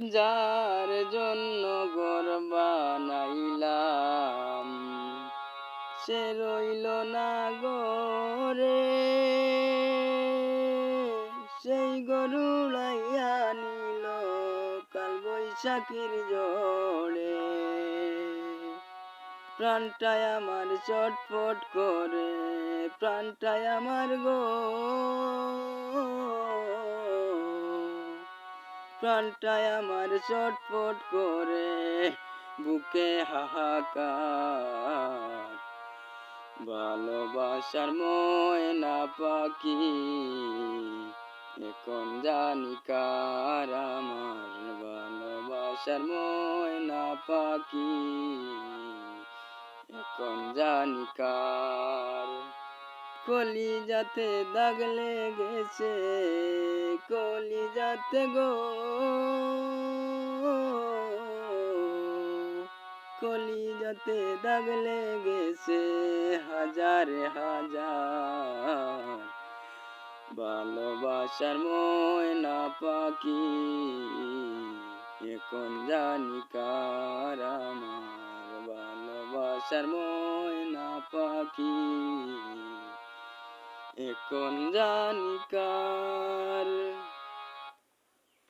যার জন্য ঘর বানাইলাম। সে রইল না গরে সেই গরুড়াইয়া নিল কাল বৈশাখীর জড়ে প্রাণটায় আমার চটপট করে প্রাণটায় আমার গো। প্রাণটায় আমার চটপট করে, বুকে হাহাকার। ভালোবাসার ময়না পাখি, এখন জানি কার আমার। ভালোবাসার ময়না পাখি, এখন জানি কার কলি যাতে দাগ লেগেছে কলি যাতে গো। কলি যাতে দাগ লেগেছে হাজারে হাজার। ভালোবাসার ময়না পাখি, এখন জানি কার আমার। ভালোবাসার ময়না এখন জানি কার